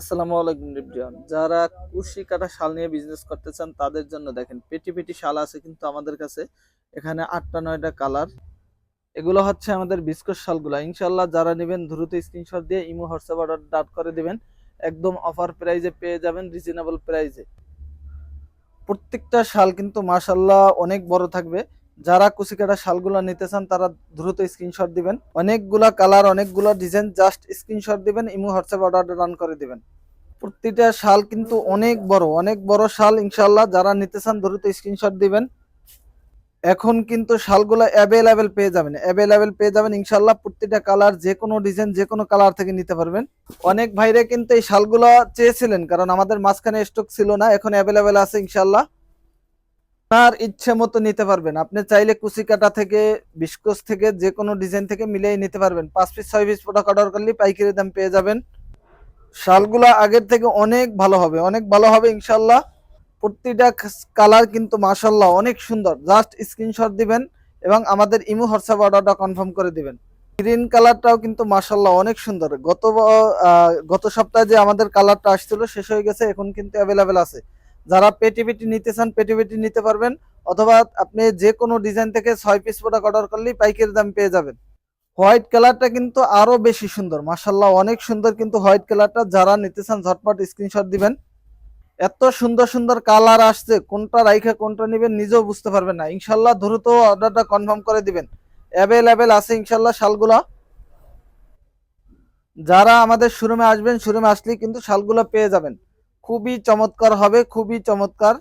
আসসালামু আলাইকুম রিবজান যারা কুশি কাটা শাল নিয়ে বিজনেস করতে চান, তাদের জন্য দেখেন, পেটি পেটি শাল আছে কিন্তু আমাদের কাছে এখানে আটটা নয়টা কালার। এগুলো হচ্ছে আমাদের বিস্কুট শালগুলো। ইনশাল্লাহ যারা নেবেন, দ্রুত স্ক্রিনশট দিয়ে ইমো, হোয়াটসঅ্যাপ অর্ডার ডাট করে দেবেন। একদম অফার প্রাইজে পেয়ে যাবেন রিজনেবল প্রাইজে প্রত্যেকটা শাল কিন্তু মাশাল্লাহ অনেক বড় থাকবে। যারা কুচিকাটা শালগুলো নিতে চান, তারা দ্রুত স্ক্রিনশট দিবেন। অনেকগুলা কালার অনেকগুলো ডিজাইন জাস্ট স্ক্রিনশট দিবেন, ইমো হোয়াটসঅ্যাপ অর্ডার রান করে দিবেন। প্রতিটা শাল কিন্তু অনেক বড় অনেক বড় শাল ইনশাল্লাহ যারা নিতে চান, দ্রুত স্ক্রিনশট দিবেন। এখন কিন্তু শালগুলো অ্যাভেলেবেল পেয়ে যাবেন অ্যাভেলেবেল পেয়ে যাবেন ইনশাল্লাহ প্রতিটা কালার যে কোনো ডিজাইন যে কোনো কালার থেকে নিতে পারবেন। অনেক ভাইরে কিন্তু এই শালগুলো চেয়েছিলেন, কারণ আমাদের মাঝখানে স্টক ছিল না, এখন অ্যাভেলেবেল আছে ইনশাল্লাহ আপনার ইচ্ছে মতো নিতে পারবেন। আপনি চাইলে কুচি কাটা থেকে বিস্কোস থেকে যে কোনো ডিজাইন থেকে মিলিয়ে নিতে পারবেন। পাঁচ পিস ছয় পিস প্রোডাক্ট অর্ডার করলে পাইকারি দাম পেয়ে যাবেন। শালগুলো আগের থেকে অনেক ভালো হবে, অনেক ভালো হবে ইনশাল্লাহ প্রতিটা কালার কিন্তু মাশাল্লাহ অনেক সুন্দর। জাস্ট স্ক্রিনশট দিবেন এবং আমাদের ইমো হোয়াটসঅ্যাপ অর্ডারটা কনফার্ম করে দিবেন। গ্রিন কালারটাও কিন্তু মাশাল্লাহ অনেক সুন্দর। গত গত সপ্তাহে যে আমাদের কালারটা আসছিল, শেষ হয়ে গেছে, এখন কিন্তু অ্যাভেলেবেল আছে। যারা পেটি পেটি নিতে চান, পেটি পেটি নিতে পারবেন। অথবা আপনি যে কোনো ডিজাইন থেকে ছয় পিস প্রোডাক্ট অর্ডার করলেই পাইকারি দাম পেয়ে যাবেন। হোয়াইট কালারটা কিন্তু আরও বেশি সুন্দর মাশাল্লাহ অনেক সুন্দর কিন্তু হোয়াইট কালারটা যারা নিতে চান, ঝটপট স্ক্রিনশট দিবেন। এত সুন্দর সুন্দর কালার আসছে, কোনটা রাইখে কোনটা নেবেন নিজেও বুঝতে পারবেন না। ইনশাল্লাহ দ্রুত অর্ডারটা কনফার্ম করে দিবেন। অ্যাভেলেবেল আছে ইনশাল্লাহ শালগুলা। যারা আমাদের শোরুমে আসবেন শোরুমে আসলেই কিন্তু শালগুলো পেয়ে যাবেন। খুবই চমৎকার হবে, খুবই চমৎকার।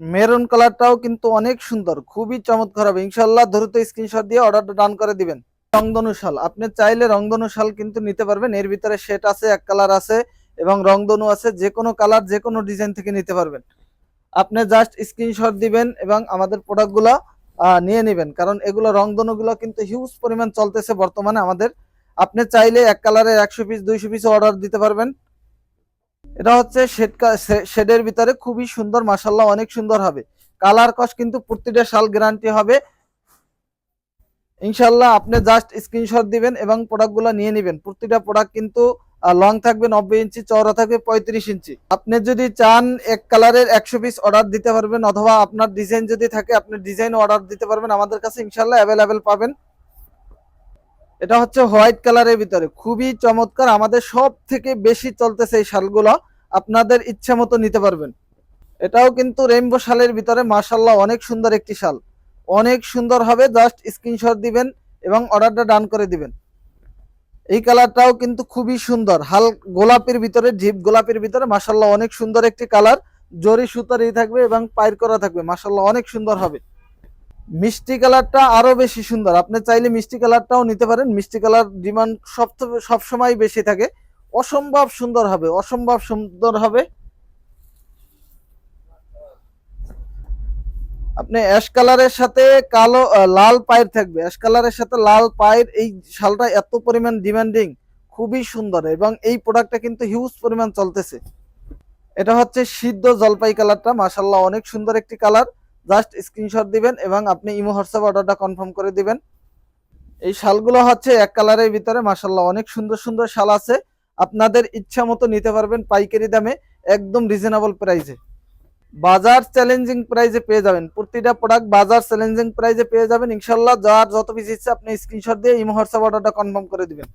মেরুন কালারটাও কিন্তু অনেক সুন্দর, খুবই চমৎকার হবে। ইনশাল্লাহ দ্রুত স্ক্রিনশট দিয়ে অর্ডারটা ডান করে দিবেন। রংধনু শাল, আপনি চাইলে রংধনু শাল কিন্তু নিতে পারবেন। এর ভিতরে সেট আছে, এক কালার আছে এবং রংধনু আছে যে কোনো কালার যে কোনো ডিজাইন থেকে নিতে পারবেন। আপনি জাস্ট স্ক্রিনশট দিবেন এবং আমাদের প্রোডাক্টগুলো নিয়ে নেবেন। কারণ এগুলো রংধনুগুলো কিন্তু হিউজ পরিমাণ চলতেছে বর্তমানে আমাদের। আপনি চাইলে এক কালারের একশো পিস, দুইশো পিস অর্ডার দিতে পারবেন। এটা হচ্ছে শেড শেডের ভিতরে খুবই সুন্দর মাসাল্লাহ অনেক সুন্দর হবে। কালার কস কিন্তু প্রতিটা শাল গ্যারান্টি হবে। ইনশাল্লাহ আপনি জাস্ট স্ক্রিনশট দিবেন এবং প্রোডাক্টগুলো নিয়ে নেবেন। প্রতিটা প্রোডাক্ট কিন্তু লং থাকবে নব্বই ইঞ্চি, চওড়া থাকবে পঁয়ত্রিশ ইঞ্চি। আপনি যদি চান এক কালারের একশো পিস অর্ডার দিতে পারবেন, অথবা আপনার ডিজাইন যদি থাকে, আপনি ডিজাইন অর্ডার দিতে পারবেন। আমাদের কাছে ইনশাল্লাহ অ্যাভেলেবেল পাবেন। এটা হচ্ছে হোয়াইট কালারের ভিতরে। খুবই চমৎকার। আমাদের সব থেকে বেশি চলতেছে এই শালগুলো। আপনাদের ইচ্ছা মতো নিতে পারবেন। এটাও কিন্তু রেইনবো শালের ভিতরে। মার্শাল্লাহ অনেক সুন্দর একটি শাল। অনেক সুন্দর হবে। জাস্ট স্ক্রিনশট দিবেন এবং অর্ডারটা ডান করে দিবেন। এই কালারটাও কিন্তু খুবই সুন্দর। হাল গোলাপের ভিতরে জিপ গোলাপের ভিতরে। মাসাল্লাহ অনেক সুন্দর একটি কালার। জরি সুতার থাকবে এবং পায়ের করা থাকবে। মাসাল্লাহ অনেক সুন্দর হবে। মিষ্টি কালারটা আরও বেশি সুন্দর। আপনি চাইলে মিষ্টি কালারটাও নিতে পারেন। মিষ্টি কালার ডিমান্ড সব সবসময় বেশি থাকে। অসম্ভব সুন্দর হবে, অসম্ভব সুন্দর হবে। আপনি অ্যাশ কালারের সাথে কালো লাল পায়ের থাকবে। অ্যাশ কালারের সাথে লাল পায়ের এই শালটা এত পরিমাণ ডিমান্ডিং, খুবই সুন্দর এবং এই প্রোডাক্টটা কিন্তু হিউজ পরিমাণ চলতেছে। এটা হচ্ছে সিদ্ধ জলপাই কালারটা। মাসাল্লাহ অনেক সুন্দর একটি কালার। জাস্ট স্ক্রিনশট দিবেন এবং আপনি ইমো হোয়াটসঅ্যাপ অর্ডারটা কনফার্ম করে দিবেন। এই শালগুলো হচ্ছে এক কালারের ভিতরে মাসাল্লাহ অনেক সুন্দর সুন্দর শাল আছে। আপনাদের ইচ্ছা মতো নিতে পারবেন পাইকারি দামে, একদম রিজনেবল প্রাইসে বাজার চ্যালেঞ্জিং প্রাইসে পেয়ে যাবেন। প্রতিটা প্রোডাক্ট বাজার চ্যালেঞ্জিং প্রাইসে পেয়ে যাবেন। ইনশাল্লাহ যার যত পিস ইচ্ছে আপনি স্ক্রিনশট দিয়ে ইমো হোয়াটসঅ্যাপ অর্ডারটা কনফার্ম করে দিবেন।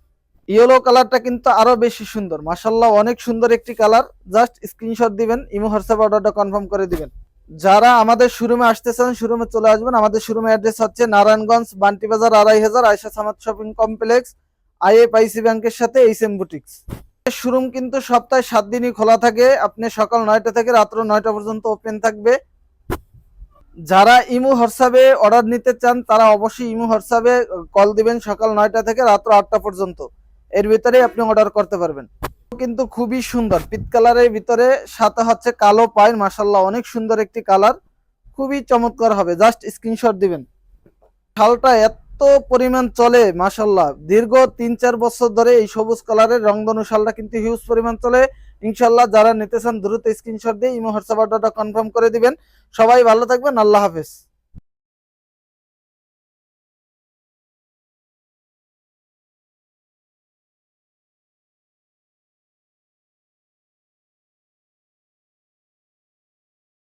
ইয়েলো কালারটা কিন্তু আরও বেশি সুন্দর মাসাল্লাহ অনেক সুন্দর একটি কালার জাস্ট স্ক্রিনশট দিবেন, ইমো হোয়াটসঅ্যাপ অর্ডারটা কনফার্ম করে দিবেন। যারা আমাদের শোরুমে আসতে চান শোরুমে চলে আসবেন, আমাদের শোরুমে অ্যাড্রেস হচ্ছে নারায়ণগঞ্জ বান্টি বাজার আড়াই হাজার Aysha Samad shopping complex, IFIC ব্যাংকের সাথে এইচএম বুটিক্স। শোরুম কিন্তু সপ্তাহে সাত দিনই খোলা থাকে, আপনি সকাল নয়টা থেকে রাত্র নয়টা পর্যন্ত ওপেন থাকবে। যারা ইমু হোয়াটসঅ্যাপে অর্ডার নিতে চান, তারা অবশ্যই ইমু হোয়াটসঅ্যাপে কল দিবেন সকাল নয়টা থেকে রাত্র আটটা পর্যন্ত। এর ভিতরেই আপনি অর্ডার করতে পারবেন। কিন্তু খুবই সুন্দর। পিত কালারের ভিতরে সাথে হচ্ছে কালো পায়ের মাসাল্লাহ অনেক সুন্দর একটি কালার। খুবই চমৎকার হবে। জাস্ট স্ক্রিনশট দিবেন। শালটা এত পরিমাণ চলে মাসাল্লাহ দীর্ঘ তিন চার বছর ধরে এই সবুজ কালারের রংধনু শালটা কিন্তু হিউজ পরিমাণ চলে। ইনশাল্লাহ যারা নিতে চান দ্রুত স্ক্রিনশট দিয়ে ইমো হোয়াটসঅ্যাপ অর্ডারটা কনফার্ম করে দিবেন। সবাই ভালো থাকবেন। আল্লাহ হাফেজ।